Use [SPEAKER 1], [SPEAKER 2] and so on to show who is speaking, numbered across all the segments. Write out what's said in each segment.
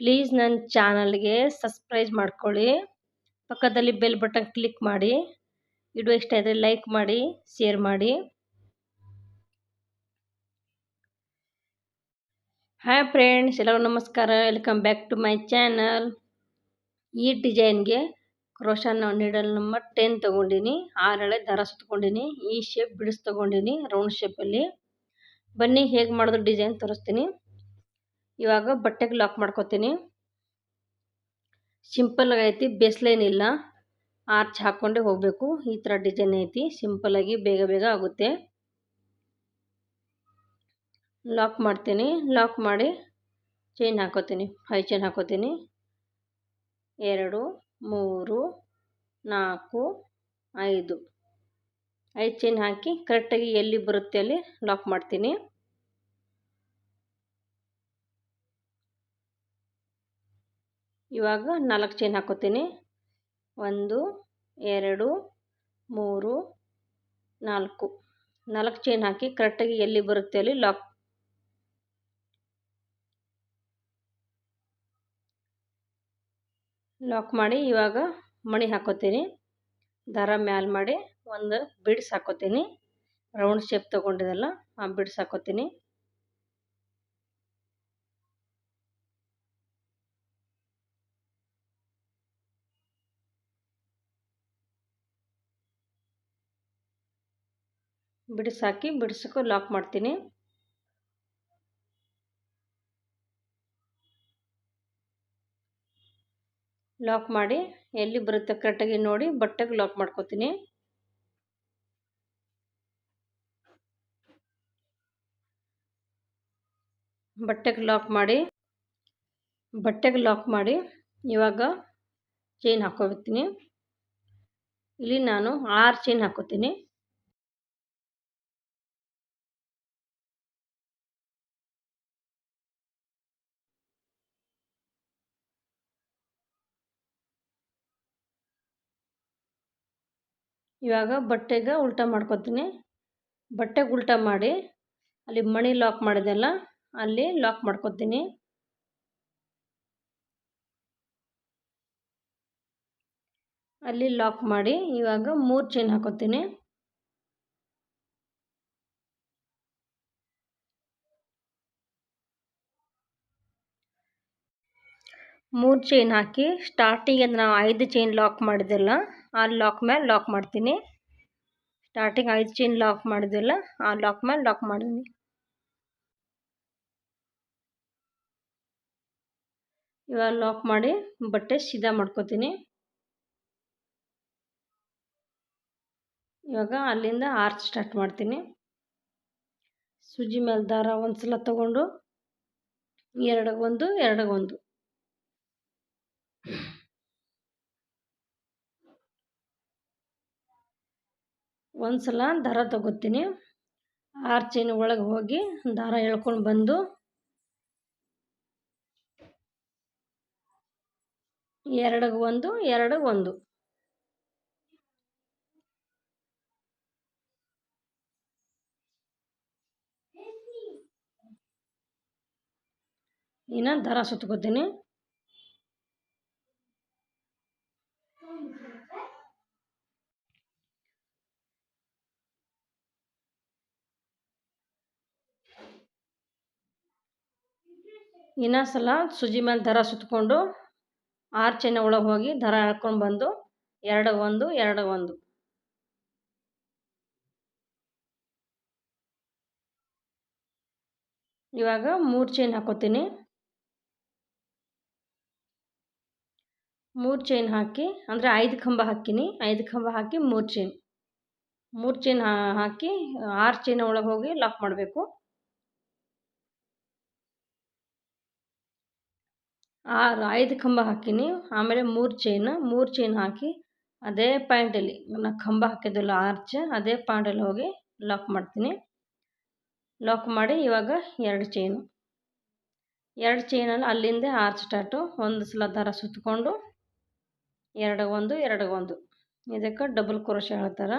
[SPEAKER 1] Please ನನ್ನ ಚಾನಲ್ಗೆ subscribe ಮಾಡ್ಕೊಳ್ಳಿ. ಪಕ್ಕದಲ್ಲಿ ಬೆಲ್ ಬಟನ್ ಕ್ಲಿಕ್ ಮಾಡಿ. ವಿಡಿಯೋ ಇಷ್ಟ ಆದರೆ ಲೈಕ್ ಮಾಡಿ, ಶೇರ್ ಮಾಡಿ. ಹಾಯ್ ಫ್ರೆಂಡ್ಸ್ ಎಲ್ಲರೂ ನಮಸ್ಕಾರ. Welcome back to my channel. ಈ ಡಿಸೈನ್ಗೆ ಕ್ರೋಶನ್ ನೀಡಲ್ ನಂಬರ್ ಟೆನ್ ತೊಗೊಂಡಿನಿ. ಆರಳೆ ದಾರ ಸುತ್ಕೊಂಡಿನಿ. ಈ ಶೇಪ್ ಬಿಡಿಸ್ ತೊಗೊಂಡಿನಿ ರೌಂಡ್ ಶೇಪಲ್ಲಿ ಬನ್ನಿ ಹೇಗೆ ಮಾಡೋದು ಡಿಸೈನ್ ತೋರಿಸ್ತೀನಿ. ಇವಾಗ ಬಟ್ಟೆಗೆ ಲಾಕ್ ಮಾಡ್ಕೊತೀನಿ. ಸಿಂಪಲ್ ಆಗೈತಿ ಬೇಸ್ಲೈನ್ ಇಲ್ಲ. ಆರ್ಚ್ ಹಾಕ್ಕೊಂಡೇ ಹೋಗಬೇಕು. ಈ ಥರ ಡಿಸೈನ್ ಐತಿ ಸಿಂಪಲ್ಲಾಗಿ ಬೇಗ ಬೇಗ ಆಗುತ್ತೆ. ಲಾಕ್ ಮಾಡ್ತೀನಿ. ಲಾಕ್ ಮಾಡಿ ಚೈನ್ ಹಾಕೋತೀನಿ. ಫೈ ಚೈನ್ ಹಾಕೋತೀನಿ. ಎರಡು, ಮೂರು, ನಾಲ್ಕು, ಐದು. ಐದು ಚೈನ್ ಹಾಕಿ ಕರೆಕ್ಟಾಗಿ ಎಲ್ಲಿ ಬರುತ್ತೆ ಅಲ್ಲಿ ಲಾಕ್ ಮಾಡ್ತೀನಿ. ಇವಾಗ ನಾಲ್ಕು ಚೈನ್ ಹಾಕೋತೀನಿ. ಒಂದು, ಎರಡು, ಮೂರು, ನಾಲ್ಕು. ನಾಲ್ಕು ಚೈನ್ ಹಾಕಿ ಕರೆಕ್ಟಾಗಿ ಎಲ್ಲಿ ಬರುತ್ತೆ ಅಲ್ಲಿ ಲಾಕ್ ಲಾಕ್ ಮಾಡಿ ಇವಾಗ ಮಣಿ ಹಾಕೋತೀನಿ. ದಾರ ಮ್ಯಾಲ್ ಮಾಡಿ ಒಂದು ಬಿಡ್ಸ್ ಹಾಕೋತೀನಿ. ರೌಂಡ್ ಶೇಪ್ ತೊಗೊಂಡಿದ್ದಲ್ಲ ಆ ಬಿಡ್ಸ್ ಹಾಕೋತೀನಿ. ಬಿಡಿಸಾಕಿ ಬಿಡಿಸಕ್ಕೂ ಲಾಕ್ ಮಾಡ್ತೀನಿ. ಲಾಕ್ ಮಾಡಿ ಎಲ್ಲಿ ಬರುತ್ತೆ ಕರೆಕ್ಟಾಗಿ ನೋಡಿ ಬಟ್ಟೆಗೆ ಲಾಕ್ ಮಾಡ್ಕೋತೀನಿ. ಬಟ್ಟೆಗೆ ಲಾಕ್ ಮಾಡಿ, ಬಟ್ಟೆಗೆ ಲಾಕ್ ಮಾಡಿ ಇವಾಗ ಚೈನ್ ಹಾಕೋಬಿಡ್ತೀನಿ ಇಲ್ಲಿ ನಾನು ಆರು ಚೈನ್ ಹಾಕೋತೀನಿ ಇವಾಗ ಬಟ್ಟೆಗೆ ಉಲ್ಟಾ ಮಾಡ್ಕೊತೀನಿ. ಬಟ್ಟೆಗೆ ಉಲ್ಟಾ ಮಾಡಿ, ಅಲ್ಲಿ ಮಣಿ ಲಾಕ್ ಮಾಡಿದೆಲ್ಲ, ಅಲ್ಲಿ ಲಾಕ್ ಮಾಡ್ಕೊತೀನಿ. ಅಲ್ಲಿ ಲಾಕ್ ಮಾಡಿ ಇವಾಗ ಮೂರು ಚೈನ್ ಹಾಕೋತೀನಿ. ಮೂರು ಚೈನ್ ಹಾಕಿ ಸ್ಟಾರ್ಟಿಂಗ್ ನಾವು ಐದು ಚೈನ್ ಲಾಕ್ ಮಾಡಿದೆಲ್ಲ. ಆ ಲಾಕ್ ಮೇಲೆ ಲಾಕ್ ಮಾಡ್ತೀನಿ. ಸ್ಟಾರ್ಟಿಂಗ್ ಐದು ಚೈನ್ ಲಾಕ್ ಮಾಡಿದೆಲ್ಲ. ಆ ಲಾಕ್ ಮೇಲೆ ಲಾಕ್ ಮಾಡೀನಿ ಇವಾಗ ಲಾಕ್ ಮಾಡಿ ಬಟ್ಟೆ ಸೀದಾ ಮಾಡ್ಕೋತೀನಿ. ಇವಾಗ ಅಲ್ಲಿಂದ ಆರ್ಚ್ ಸ್ಟಾರ್ಟ್ ಮಾಡ್ತೀನಿ. ಸೂಜಿ ಮೇಲೆ ದಾರ ಒಂದು ಸಲ ತೊಗೊಂಡು, ಎರಡಗೊಂದು ಒಂದು ಎರಡಿಗೆ ಒಂದು ಸಲ ದಾರ ತಗೋತೀನಿ. ಆರ್ಚಿನ ಒಳಗೆ ಹೋಗಿ ದಾರ ಎಳ್ಕೊಂಡು ಬಂದು ಎರಡಿಗೆ ಒಂದು ಎರಡಿಗೆ ಒಂದು. ಇನ್ನು ದಾರ ಸುತ್ಕೋತೀನಿ. ಇನ್ನೊಂದು ಸಲ ಸುಜಿ ಮೇಲೆ ದರ ಸುತ್ತಕೊಂಡು ಆರು ಚೈನ ಒಳಗೆ ಹೋಗಿ ದರ ಹಾಕ್ಕೊಂಡು ಬಂದು ಎರಡು ಒಂದು ಎರಡು ಒಂದು. ಇವಾಗ ಮೂರು ಚೈನ್ ಹಾಕೋತೀನಿ. ಮೂರು ಚೈನ್ ಹಾಕಿ, ಅಂದರೆ ಐದು ಕಂಬ ಹಾಕಿನಿ ಐದು ಕಂಬ ಹಾಕಿ ಮೂರು ಚೈನ್ ಮೂರು ಚೈನ್ ಹಾಕಿ ಆರು ಚೈನ್ ಒಳಗೆ ಹೋಗಿ ಲಾಕ್ ಮಾಡಬೇಕು. ಆರು ರಾಯದ ಕಂಬ ಹಾಕಿನಿ. ಆಮೇಲೆ ಮೂರು ಚೈನ್ ಮೂರು ಚೈನ್ ಹಾಕಿ ಅದೇ ಪಾಯಿಂಟಲ್ಲಿ ನಾ ಕಂಬ ಹಾಕಿದ್ದಲ್ಲ ಆರ್ಚ್ ಅದೇ ಪಾಯಿಂಟಲ್ಲಿ ಹೋಗಿ ಲಾಕ್ ಮಾಡ್ತೀನಿ. ಲಾಕ್ ಮಾಡಿ ಇವಾಗ ಎರಡು ಚೈನು ಎರಡು ಚೈನಲ್ಲಿ ಅಲ್ಲಿಂದ ಆರ್ಚ್ ಸ್ಟಾರ್ಟು ಒಂದು ಸಲ ದಾರ ಸುತ್ತಕೊಂಡು ಎರಡು ಒಂದು ಎರಡು ಒಂದು. ಇದಕ್ಕೆ ಡಬಲ್ ಕ್ರೋಶ ಹೇಳ್ತಾರೆ.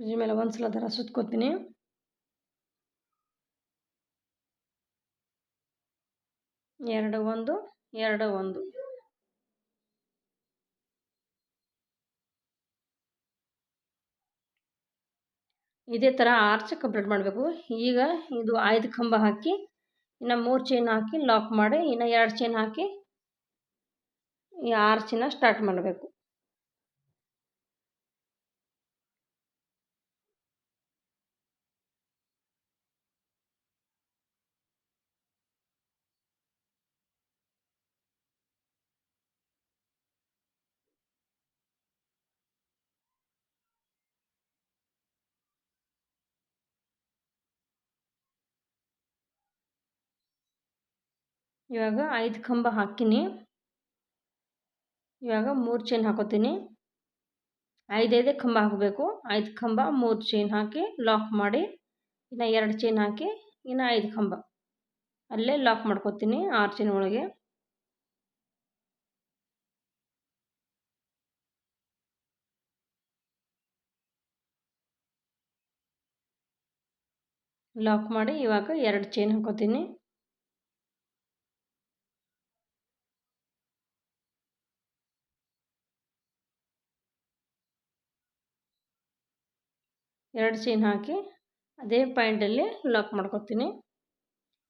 [SPEAKER 1] ಸೂಜಿ ಮೇಲೆ ಒಂದು ಸಲ ದರ ಸುತ್ಕೋತೀನಿ ಎರಡು ಒಂದು ಎರಡು ಒಂದು ಇದೇ ಥರ ಆರ್ಚ್ ಕಂಪ್ಲೀಟ್ ಮಾಡಬೇಕು. ಈಗ ಇದು ಐದು ಕಂಬ ಹಾಕಿ, ಇನ್ನು ಮೂರು ಚೈನ್ ಹಾಕಿ ಲಾಕ್ ಮಾಡಿ, ಇನ್ನು ಎರಡು ಚೈನ್ ಹಾಕಿ, ಈ ಆರ್ಚಿನ ಸ್ಟಾರ್ಟ್ ಮಾಡಬೇಕು. ಇವಾಗ ಐದು ಕಂಬ ಹಾಕಿನಿ. ಇವಾಗ ಮೂರು ಚೈನ್ ಹಾಕೋತೀನಿ. ಐದೈದೇ ಕಂಬ ಹಾಕಬೇಕು. ಐದು ಕಂಬ, ಮೂರು ಚೈನ್ ಹಾಕಿ ಲಾಕ್ ಮಾಡಿ, ಇನ್ನು ಎರಡು ಚೈನ್ ಹಾಕಿ ಇನ್ನು ಐದು ಕಂಬ. ಅಲ್ಲೇ ಲಾಕ್ ಮಾಡ್ಕೋತೀನಿ ಆರು ಚೈನ್ ಒಳಗೆ. ಲಾಕ್ ಮಾಡಿ ಇವಾಗ ಎರಡು ಚೈನ್ ಹಾಕೋತೀನಿ. ಎರಡು ಚೈನ್ ಹಾಕಿ ಅದೇ ಪಾಯಿಂಟಲ್ಲಿ ಲಾಕ್ ಮಾಡ್ಕೊತೀನಿ.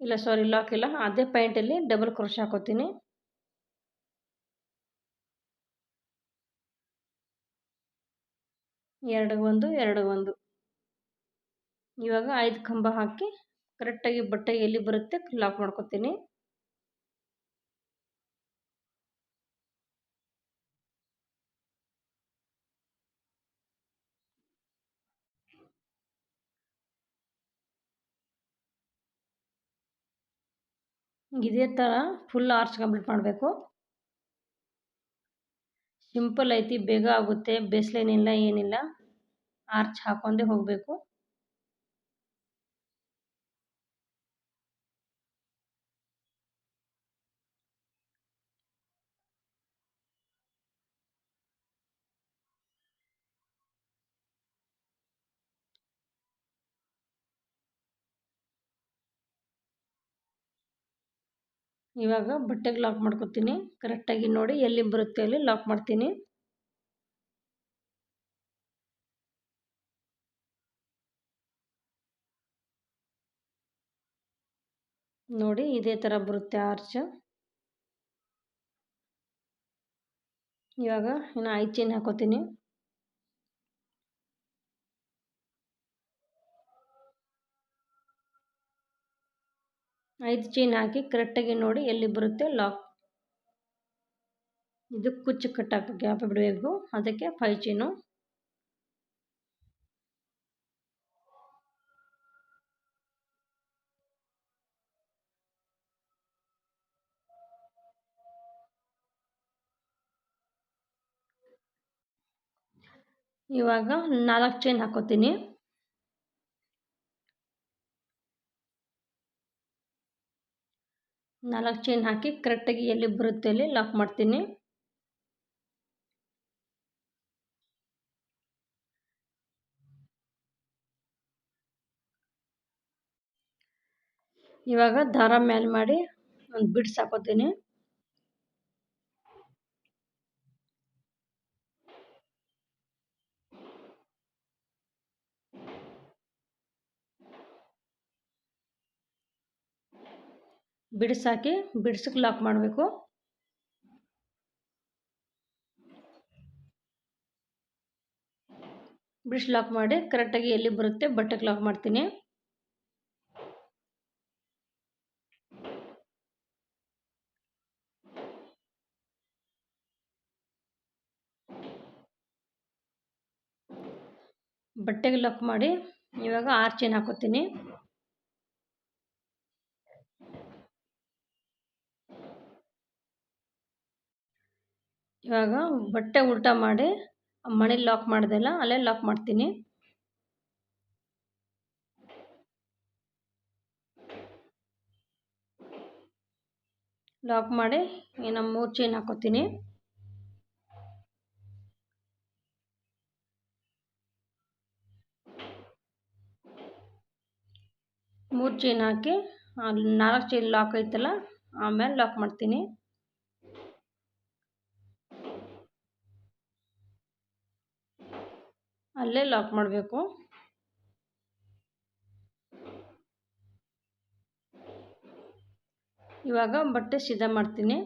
[SPEAKER 1] ಇಲ್ಲ ಸಾರಿ ಲಾಕ್ ಇಲ್ಲ. ಅದೇ ಪಾಯಿಂಟಲ್ಲಿ ಡಬಲ್ ಕ್ರೋಶ್ ಹಾಕೋತೀನಿ. ಎರಡು, ಒಂದು ಎರಡು, ಒಂದು. ಇವಾಗ ಐದು ಕಂಬ ಹಾಕಿ ಕರೆಕ್ಟಾಗಿ ಬಟ್ಟೆ ಎಲ್ಲಿ ಬರುತ್ತೆ ಲಾಕ್ ಮಾಡ್ಕೊತೀನಿ. ಇದೇ ಥರ ಫುಲ್ ಆರ್ಚ್ ಕಂಪ್ಲೀಟ್ ಮಾಡಬೇಕು. ಸಿಂಪಲ್ ಐತಿ, ಬೇಗ ಆಗುತ್ತೆ ಬೇಸ್ಲೇನಿಲ್ಲ ಏನಿಲ್ಲ. ಆರ್ಚ್ ಹಾಕೊಂಡೇ ಹೋಗಬೇಕು. ಇವಾಗ ಬಟ್ಟೆಗೆ ಲಾಕ್ ಮಾಡ್ಕೊತೀನಿ. ಕರೆಕ್ಟಾಗಿ ನೋಡಿ ಎಲ್ಲಿ ಬರುತ್ತೆ ಅಲ್ಲಿ ಲಾಕ್ ಮಾಡ್ತೀನಿ. ನೋಡಿ ಇದೇ ಥರ ಬರುತ್ತೆ ಆರ್ಚ್ ಇವಾಗ ಇನ್ನು ಐದು ಚೈನ್ ಹಾಕೋತೀನಿ. ಐದು ಚೈನ್ ಹಾಕಿ ಕರೆಕ್ಟಾಗಿ ನೋಡಿ ಎಲ್ಲಿ ಬರುತ್ತೆ ಲಾಕ್ ಇದು ಕುಚ್ಚು ಕಟ್ಟಾಕ ಗ್ಯಾಪ್ ಬಿಡಬೇಕು. ಅದಕ್ಕೆ ಫೈವ್ ಚೈನು. ಇವಾಗ ನಾಲ್ಕು ಚೈನ್ ಹಾಕೋತೀನಿ. ನಾಲ್ಕು ಚೈನ್ ಹಾಕಿ ಕರೆಕ್ಟಾಗಿ ಎಲ್ಲಿ ಬರುತ್ತೆ ಅಲ್ಲಿ ಲಾಕ್ ಮಾಡ್ತೀನಿ. ಇವಾಗ ದಾರ ಮೇಲೆ ಮಾಡಿ ಒಂದು ಬಿಡ್ಸ್ ಹಾಕೋತೀನಿ. ಬಿಡ್ಸ್ ಬಿಡಿಸಕ್ಕೆ ಬಿಡ್ಸಕ್ಕೆ ಲಾಕ್ ಮಾಡಬೇಕು. ಬಿಡ್ಸ್ ಲಾಕ್ ಮಾಡಿ ಕರೆಕ್ಟಾಗಿ ಎಲ್ಲಿ ಬರುತ್ತೆ ಬಟ್ಟೆಗೆ ಲಾಕ್ ಮಾಡ್ತೀನಿ. ಬಟ್ಟೆಗೆ ಲಾಕ್ ಮಾಡಿ, ಇವಾಗ ಆರು ಚೈನ್ ಹಾಕೋತೀನಿ. ಇವಾಗ ಬಟ್ಟೆ ಉಲ್ಟಾ ಮಾಡಿ ಮಣಿಲಿ ಲಾಕ್ ಮಾಡಿದೆಲ್ಲ ಅಲ್ಲೇ ಲಾಕ್ ಮಾಡ್ತೀನಿ. ಲಾಕ್ ಮಾಡಿ ಇನ್ನು ಮೂರು ಚೈನ್ ಹಾಕೋತೀನಿ. ಮೂರು ಚೈನ್ ಹಾಕಿ, ನಾಲ್ಕು ಚೈನ್ ಲಾಕ್ ಐತಲ್ಲ, ಆಮೇಲೆ ಲಾಕ್ ಮಾಡ್ತೀನಿ. ಅಲ್ಲೇ ಲಾಕ್ ಮಾಡಬೇಕು. ಇವಾಗ ಬಟ್ಟೆ ಸಿದ್ಧ ಮಾಡ್ತೀನಿ.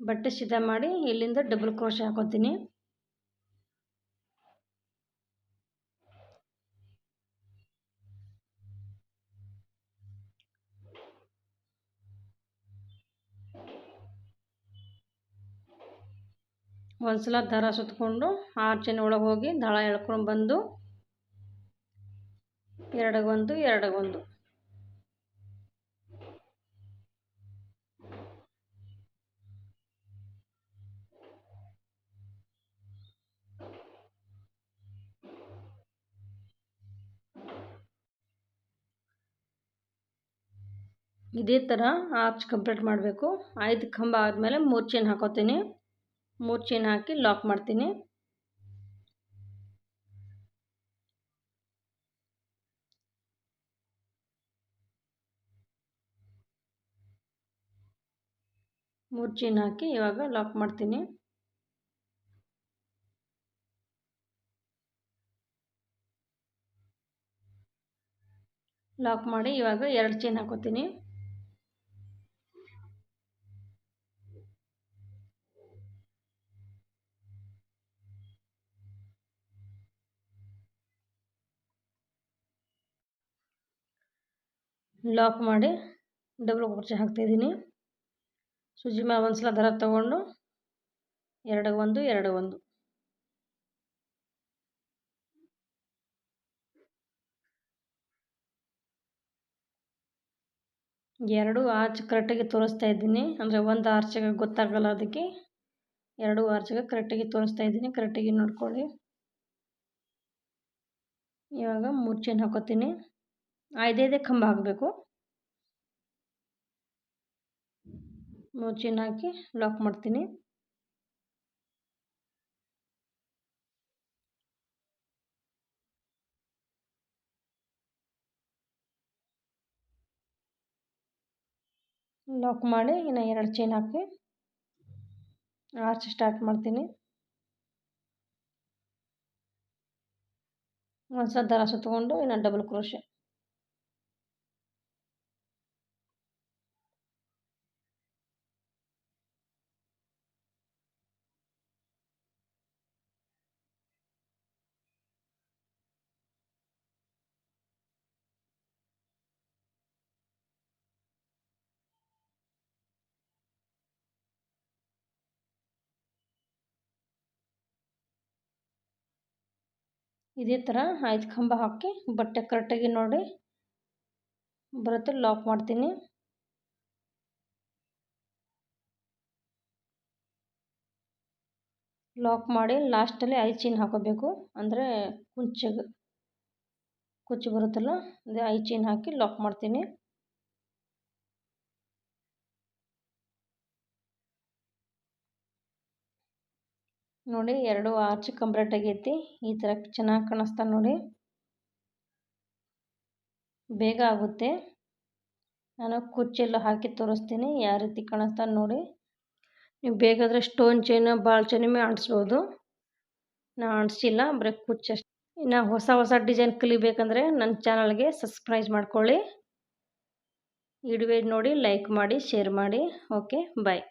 [SPEAKER 1] ಬಟ್ಟೆ ಸಿದ್ಧ ಮಾಡಿ ಇಲ್ಲಿಂದ ಡಬಲ್ ಕ್ರೋಶ ಹಾಕೋತೀನಿ. ಒಂದ್ಸಲ ದಾರ ಸುತ್ತಕೊಂಡು ಆರ್ಚಿನ ಒಳಗೆ ಹೋಗಿ ದಾಳ ಎಳ್ಕೊಂಡು ಬಂದು ಎರಡಗೊಂದು ಎರಡಗೊಂದು. ಇದೇ ಥರ ಆರ್ಚ್ ಕಂಪ್ಲೀಟ್ ಮಾಡಬೇಕು. ಐದು ಕಂಬ ಆದಮೇಲೆ ಮೂರು ಚೈನ್ ಹಾಕೋತೀನಿ. ಮೂರು ಚೈನ್ ಹಾಕಿ ಲಾಕ್ ಮಾಡ್ತೀನಿ. ಮೂರು ಚೈನ್ ಹಾಕಿ ಇವಾಗ ಲಾಕ್ ಮಾಡ್ತೀನಿ. ಲಾಕ್ ಮಾಡಿ ಇವಾಗ ಎರಡು ಚೈನ್ ಹಾಕೋತೀನಿ. ಲಾಕ್ ಮಾಡಿ ಡಬಲ್ ಕುರ್ಚಿ ಹಾಕ್ತಾಯಿದ್ದೀನಿ ಸುಜಿ ಮೇಲೆ ಒಂದು ಸಲ ದರ ತಗೊಂಡು ಎರಡು ಒಂದು ಎರಡು ಒಂದು. ಎರಡು ಆರ್ಚ್ ಕರೆಕ್ಟಾಗಿ ತೋರಿಸ್ತಾ ಇದ್ದೀನಿ. ಅಂದರೆ ಒಂದು ಆರ್ಚಿಗೆ ಗೊತ್ತಾಗಲ್ಲ ಅದಕ್ಕೆ. ಎರಡು ಆರ್ಚಿಗೆ ಕರೆಕ್ಟಾಗಿ ತೋರಿಸ್ತಾ ಇದ್ದೀನಿ. ಕರೆಕ್ಟಾಗಿ ನೋಡ್ಕೊಳ್ಳಿ. ಇವಾಗ ಮೂರು ಹಾಕೋತೀನಿ. ಐದೈದೇ ಕಂಬ ಹಾಕಬೇಕು. ಮೂರು ಚೈನ್ ಹಾಕಿ ಲಾಕ್ ಮಾಡ್ತೀನಿ. ಲಾಕ್ ಮಾಡಿ ಇನ್ನು ಎರಡು ಚೈನ್ ಹಾಕಿ ಆರ್ಚ್ ಸ್ಟಾರ್ಟ್ ಮಾಡ್ತೀನಿ. ಒಂದು ಸಲ ದಾರ ಸುತ್ತಕೊಂಡು ಇನ್ನು ಡಬಲ್ ಕ್ರೋಶೆ ಇದೇ ಥರ ಐದು ಕಂಬ ಹಾಕಿ ಬಟ್ಟೆ ಕರೆಕ್ಟಾಗಿ ನೋಡಿ ಬರುತ್ತೆ, ಲಾಕ್ ಮಾಡ್ತೀನಿ. ಲಾಕ್ ಮಾಡಿ ಲಾಸ್ಟಲ್ಲಿ ಐ ಚೀನ್ ಹಾಕೋಬೇಕು. ಅಂದರೆ ಕುಂಚಿಗೆ ಕುಚ್ಚು ಬರುತ್ತಲ್ಲ, ಅದೇ ಐ ಚೀನ್ ಹಾಕಿ ಲಾಕ್ ಮಾಡ್ತೀನಿ. ನೋಡಿ, ಎರಡು ಆರ್ಚ್ ಕಂಪ್ಲೀಟ್ ಆಗೈತಿ. ಈ ಥರ ಚೆನ್ನಾಗಿ ಕಾಣಿಸ್ತಾ ನೋಡಿ. ಬೇಗ ಆಗುತ್ತೆ. ನಾನು ಕುಚ್ಚೆಲ್ಲ ಹಾಕಿ ತೋರಿಸ್ತೀನಿ, ಯಾವ ರೀತಿ ಕಾಣಿಸ್ತಾ ನೋಡಿ. ನೀವು ಬೇಕಾದರೆ ಸ್ಟೋನ್ ಚೈನು ಬಾಲ್ ಚೈನ್ ಅಂಟಿಸ್ಬೋದು ನಾ ಅಂಟಿಸಿಲ್ಲ ಬರೀ ಕುಚ್ಚ ಇನ್ನು ಹೊಸ ಹೊಸ ಡಿಸೈನ್ ಕಲಿಬೇಕಂದ್ರೆ ನನ್ನ ಚಾನಲ್ಗೆ ಸಬ್ಸ್ಕ್ರೈಬ್ ಮಾಡ್ಕೊಳ್ಳಿ. ಇಡುವೆ ನೋಡಿ, ಲೈಕ್ ಮಾಡಿ, ಶೇರ್ ಮಾಡಿ. Okay, bye.